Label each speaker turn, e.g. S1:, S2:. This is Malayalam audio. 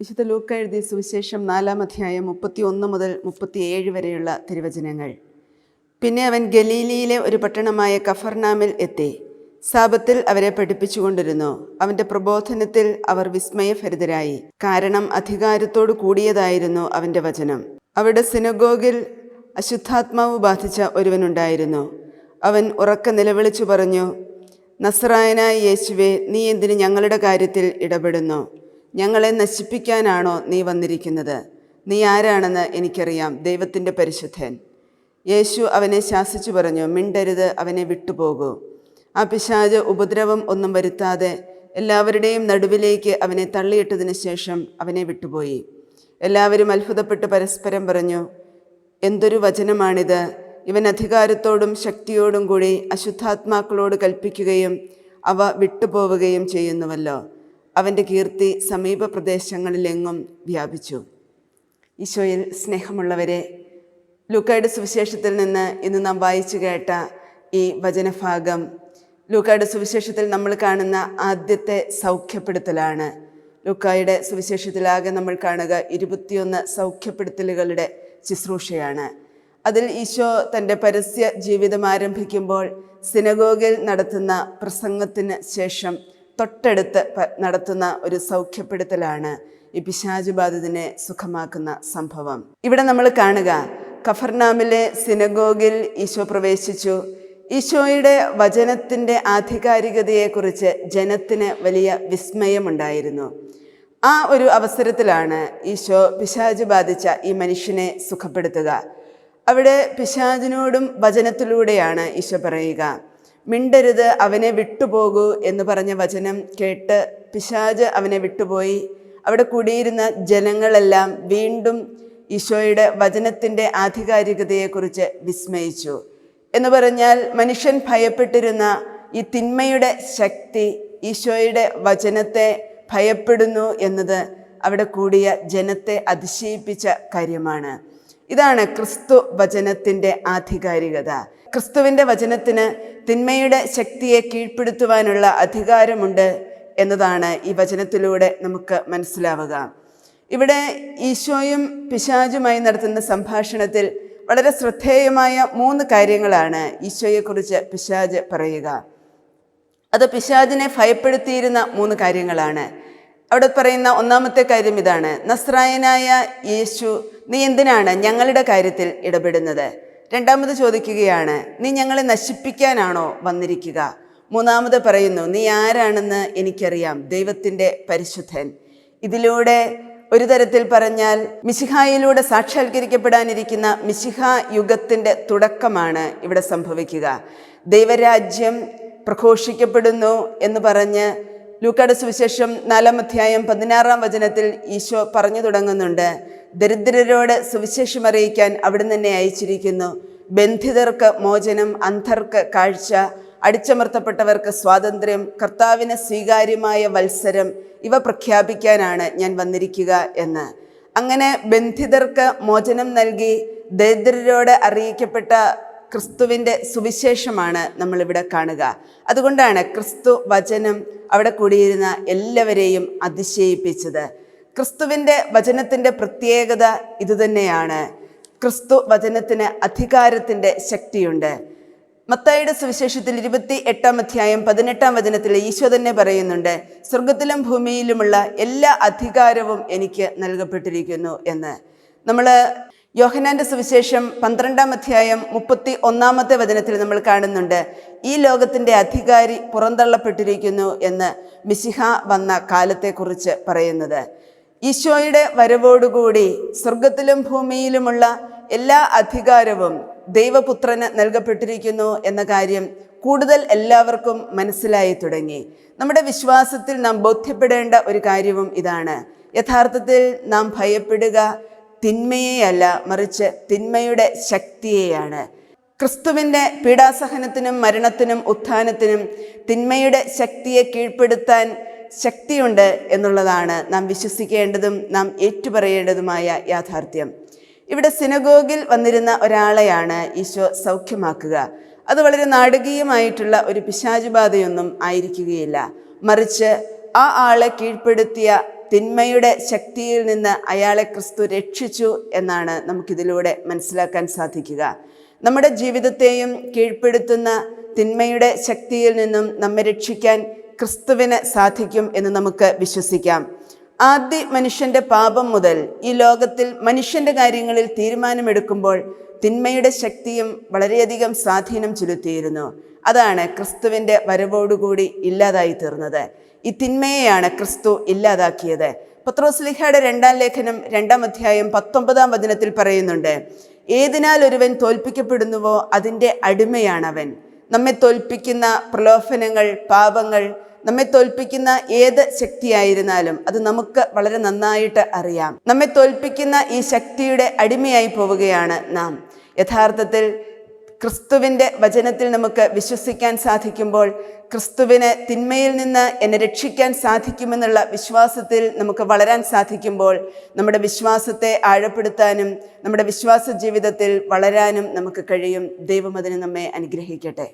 S1: വിശുദ്ധ ലൂക്ക എഴുതിയ സുവിശേഷം നാലാം അധ്യായം മുപ്പത്തി ഒന്ന് മുതൽ മുപ്പത്തിയേഴ് വരെയുള്ള തിരുവചനങ്ങൾ. പിന്നെ അവൻ ഗലീലിയിലെ ഒരു പട്ടണമായ കഫർനാമിൽ എത്തി. സാപത്തിൽ അവരെ പഠിപ്പിച്ചുകൊണ്ടിരുന്നു. അവന്റെ പ്രബോധനത്തിൽ അവർ വിസ്മയഭരിതരായി. കാരണം അധികാരത്തോടു കൂടിയതായിരുന്നു അവന്റെ വചനം. അവിടെ സിനഗോഗിൽ അശുദ്ധാത്മാവ് ബാധിച്ച ഒരുവനുണ്ടായിരുന്നു. അവൻ ഉറക്ക നിലവിളിച്ചു പറഞ്ഞു നസറായനായ യേശുവെ നീ എന്തിന് ഞങ്ങളുടെ കാര്യത്തിൽ ഇടപെടുന്നു? ഞങ്ങളെ നശിപ്പിക്കാനാണോ നീ വന്നിരിക്കുന്നത്? നീ ആരാണെന്ന് എനിക്കറിയാം ദൈവത്തിന്റെ പരിശുദ്ധൻ. യേശു അവനെ ശാസിച്ചു പറഞ്ഞു മിണ്ടരുത് അവനെ വിട്ടുപോകൂ. ആ പിശാജ് ഉപദ്രവം ഒന്നും വരുത്താതെ എല്ലാവരുടെയും നടുവിലേക്ക് അവനെ തള്ളിയിട്ടതിന് ശേഷം അവനെ വിട്ടുപോയി. എല്ലാവരും അത്ഭുതപ്പെട്ട് പരസ്പരം പറഞ്ഞു എന്തൊരു വചനമാണിത്. ഇവൻ അധികാരത്തോടും ശക്തിയോടും കൂടി അശുദ്ധാത്മാക്കളോട് കൽപ്പിക്കുകയും അവ വിട്ടുപോവുകയും ചെയ്യുന്നുവല്ലോ. അവന്റെ കീർത്തി സമീപ പ്രദേശങ്ങളിലെങ്ങും വ്യാപിച്ചു. ഈശോയിൽ സ്നേഹമുള്ളവരെ ലൂക്കായുടെ സുവിശേഷത്തിൽ നിന്ന് ഇന്ന് നാം വായിച്ചു കേട്ട ഈ വചനഭാഗം ലൂക്കായുടെ സുവിശേഷത്തിൽ നമ്മൾ കാണുന്ന ആദ്യത്തെ സൗഖ്യപ്പെടുത്തലാണ്. ലൂക്കായുടെ സുവിശേഷത്തിലാകെ നമ്മൾ കാണുക ഇരുപത്തിയൊന്ന് സൗഖ്യപ്പെടുത്തലുകളുടെ ശുശ്രൂഷയാണ്. അതിൽ ഈശോ തന്റെ പരസ്യ ജീവിതം ആരംഭിക്കുമ്പോൾ സിനഗോഗിൽ നടത്തുന്ന പ്രസംഗത്തിന് ശേഷം തൊട്ടടുത്ത് നടത്തുന്ന ഒരു സൗഖ്യപ്പെടുത്തലാണ് ഈ പിശാചുബാധിതനെ സുഖമാക്കുന്ന സംഭവം. ഇവിടെ നമ്മൾ കാണുക കഫർനാമിലെ സിനഗോഗിൽ ഈശോ പ്രവേശിച്ചു. ഈശോയുടെ വചനത്തിന്റെ ആധികാരികതയെക്കുറിച്ച് ജനത്തിന് വലിയ വിസ്മയമുണ്ടായിരുന്നു. ആ ഒരു അവസരത്തിലാണ് ഈശോ പിശാച് ബാധിച്ച ഈ മനുഷ്യനെ സുഖപ്പെടുത്തുക. അവിടെ പിശാചിനോടും വചനത്തിലൂടെയാണ് ഈശോ പറയുക. മിണ്ടരുത് അവനെ വിട്ടുപോകൂ എന്ന് പറഞ്ഞ വചനം കേട്ട് പിശാജ് അവനെ വിട്ടുപോയി. അവിടെ കൂടിയിരുന്ന ജനങ്ങളെല്ലാം വീണ്ടും ഈശോയുടെ വചനത്തിന്റെ ആധികാരികതയെക്കുറിച്ച് വിസ്മയിച്ചു. എന്ന് പറഞ്ഞാൽ മനുഷ്യൻ ഭയപ്പെട്ടിരുന്ന ഈ തിന്മയുടെ ശക്തി ഈശോയുടെ വചനത്തെ ഭയപ്പെടുന്നു എന്നത് അവിടെ കൂടിയ ജനത്തെ അതിശയിപ്പിച്ച കാര്യമാണ്. ഇതാണ് ക്രിസ്തു വചനത്തിന്റെ ആധികാരികത. ക്രിസ്തുവിന്റെ വചനത്തിന് തിന്മയുടെ ശക്തിയെ കീഴ്പ്പെടുത്തുവാനുള്ള അധികാരമുണ്ട് എന്നതാണ് ഈ വചനത്തിലൂടെ നമുക്ക് മനസ്സിലാവുക. ഇവിടെ ഈശോയും പിശാചുമായി നടത്തുന്ന സംഭാഷണത്തിൽ വളരെ ശ്രദ്ധേയമായ മൂന്ന് കാര്യങ്ങളാണ് ഈശോയെക്കുറിച്ച് പിശാജ് പറയുക. അത് പിശാജിനെ ഭയപ്പെടുത്തിയിരുന്ന മൂന്ന് കാര്യങ്ങളാണ്. അവിടെ പറയുന്ന ഒന്നാമത്തെ കാര്യം ഇതാണ്. നസ്രായനായ യേശു നീ എന്തിനാണ് ഞങ്ങളുടെ കാര്യത്തിൽ ഇടപെടുന്നത്? രണ്ടാമത് ചോദിക്കുകയാണ് നീ ഞങ്ങളെ നശിപ്പിക്കാനാണോ വന്നിരിക്കുക? മൂന്നാമത് പറയുന്നു നീ ആരാണെന്ന് എനിക്കറിയാം ദൈവത്തിന്റെ പരിശുദ്ധൻ. ഇതിലൂടെ ഒരു തരത്തിൽ പറഞ്ഞാൽ മിശിഹായിലൂടെ സാക്ഷാത്കരിക്കപ്പെടാനിരിക്കുന്ന മിശിഹ യുഗത്തിന്റെ തുടക്കമാണ് ഇവിടെ സംഭവിക്കുക. ദൈവരാജ്യം പ്രഘോഷിക്കപ്പെടുന്നു എന്ന് പറഞ്ഞ് ലൂക്കാട് സുവിശേഷം നാലാം അധ്യായം പതിനാറാം വചനത്തിൽ ഈശോ പറഞ്ഞു തുടങ്ങുന്നുണ്ട്. ദരിദ്രരോട് സുവിശേഷം അറിയിക്കാൻ അവിടെ തന്നെ അയച്ചിരിക്കുന്നു. ബന്ധിതർക്ക് മോചനം അന്ധർക്ക് കാഴ്ച അടിച്ചമർത്തപ്പെട്ടവർക്ക് സ്വാതന്ത്ര്യം കർത്താവിന് സ്വീകാര്യമായ വത്സരം ഇവ പ്രഖ്യാപിക്കാനാണ് ഞാൻ വന്നിരിക്കുക എന്ന്. അങ്ങനെ ബന്ധിതർക്ക് മോചനം നൽകി ദരിദ്രരോട് അറിയിക്കപ്പെട്ട ക്രിസ്തുവിന്റെ സുവിശേഷമാണ് നമ്മളിവിടെ കാണുക. അതുകൊണ്ടാണ് ക്രിസ്തു വചനം അവിടെ കൂടിയിരുന്ന എല്ലാവരെയും അതിശയിപ്പിച്ചത്. ക്രിസ്തുവിന്റെ വചനത്തിന്റെ പ്രത്യേകത ഇതുതന്നെയാണ്. ക്രിസ്തു വചനത്തിന് അധികാരത്തിന്റെ ശക്തിയുണ്ട്. മത്തായിയുടെ സുവിശേഷത്തിൽ ഇരുപത്തി എട്ടാം അധ്യായം പതിനെട്ടാം വചനത്തിൽ ഈശോ തന്നെ പറയുന്നുണ്ട് സ്വർഗത്തിലും ഭൂമിയിലുമുള്ള എല്ലാ അധികാരവും എനിക്ക് നൽകപ്പെട്ടിരിക്കുന്നു എന്ന്. നമ്മൾ യോഹനാന്റെ സുവിശേഷം പന്ത്രണ്ടാം അധ്യായം മുപ്പത്തി ഒന്നാമത്തെ വചനത്തിൽ നമ്മൾ കാണുന്നുണ്ട്. ഈ ലോകത്തിന്റെ അധികാരി പുറന്തള്ളപ്പെട്ടിരിക്കുന്നു എന്ന് മിശിഹ വന്ന കാലത്തെക്കുറിച്ച് പറയുന്നത്. ഈശോയുടെ വരവോടുകൂടി സ്വർഗത്തിലും ഭൂമിയിലുമുള്ള എല്ലാ അധികാരവും ദൈവപുത്രന് നൽകപ്പെട്ടിരിക്കുന്നു എന്ന കാര്യം കൂടുതൽ എല്ലാവർക്കും മനസ്സിലായി തുടങ്ങി. നമ്മുടെ വിശ്വാസത്തിൽ നാം ബോധ്യപ്പെടേണ്ട ഒരു കാര്യവും ഇതാണ്. യഥാർത്ഥത്തിൽ നാം ഭയപ്പെടുക തിന്മയെയല്ല മറിച്ച് തിന്മയുടെ ശക്തിയെയാണ്. ക്രിസ്തുവിന്റെ പീഡാസഹനത്തിനും മരണത്തിനും ഉത്ഥാനത്തിനും തിന്മയുടെ ശക്തിയെ കീഴ്പ്പെടുത്താൻ ശക്തിയുണ്ട് എന്നുള്ളതാണ് നാം വിശ്വസിക്കേണ്ടതും നാം ഏറ്റുപറയേണ്ടതുമായ യാഥാർത്ഥ്യം. ഇവിടെ സിനഗോഗിൽ വന്നിരുന്ന ഒരാളെയാണ് ഈശോ സൗഖ്യമാക്കുക. അത് വളരെ നാടകീയമായിട്ടുള്ള ഒരു പിശാചുബാധയൊന്നും ആയിരിക്കുകയില്ല. മറിച്ച് ആ ആളെ കീഴ്പ്പെടുത്തിയ തിന്മയുടെ ശക്തിയിൽ നിന്ന് അയാളെ ക്രിസ്തു രക്ഷിച്ചു എന്നാണ് നമുക്കിതിലൂടെ മനസ്സിലാക്കാൻ സാധിക്കുക. നമ്മുടെ ജീവിതത്തെയും കീഴ്പ്പെടുത്തുന്ന തിന്മയുടെ ശക്തിയിൽ നിന്നും നമ്മെ രക്ഷിക്കാൻ ക്രിസ്തുവിന് സാധിക്കും എന്ന് നമുക്ക് വിശ്വസിക്കാം. ആദ്യ മനുഷ്യന്റെ പാപം മുതൽ ഈ ലോകത്തിൽ മനുഷ്യന്റെ കാര്യങ്ങളിൽ തീരുമാനമെടുക്കുമ്പോൾ തിന്മയുടെ ശക്തിയും വളരെയധികം സ്വാധീനം ചെലുത്തിയിരുന്നു. അതാണ് ക്രിസ്തുവിന്റെ വരവോടുകൂടി ഇല്ലാതായി തീർന്നത് ഈ തിന്മയെയാണ് ക്രിസ്തു ഇല്ലാതാക്കിയത്. പത്രോസ്ലിഹയുടെ രണ്ടാം ലേഖനം രണ്ടാം അധ്യായം പത്തൊമ്പതാം വചനത്തിൽ പറയുന്നുണ്ട് ഏതിനാൽ ഒരുവൻ തോൽപ്പിക്കപ്പെടുന്നുവോ അതിന്റെ അവൻ. നമ്മെ തോൽപ്പിക്കുന്ന പ്രലോഭനങ്ങൾ പാപങ്ങൾ നമ്മെ തോൽപ്പിക്കുന്ന ഏത് ശക്തിയായിരുന്നാലും അത് നമുക്ക് വളരെ നന്നായിട്ട് അറിയാം. നമ്മെ തോൽപ്പിക്കുന്ന ഈ ശക്തിയുടെ അടിമയായി പോവുകയാണ് നാം. യഥാർത്ഥത്തിൽ ക്രിസ്തുവിന്റെ വചനത്തിൽ നമുക്ക് വിശ്വസിക്കാൻ സാധിക്കുമ്പോൾ ക്രിസ്തുവിന് തിന്മയിൽ നിന്ന് എന്നെ രക്ഷിക്കാൻ സാധിക്കുമെന്നുള്ള വിശ്വാസത്തിൽ നമുക്ക് വളരാൻ സാധിക്കുമ്പോൾ നമ്മുടെ വിശ്വാസത്തെ ആഴപ്പെടുത്താനും നമ്മുടെ വിശ്വാസ ജീവിതത്തിൽ വളരാനും നമുക്ക് കഴിയും. ദൈവം നമ്മെ അനുഗ്രഹിക്കട്ടെ.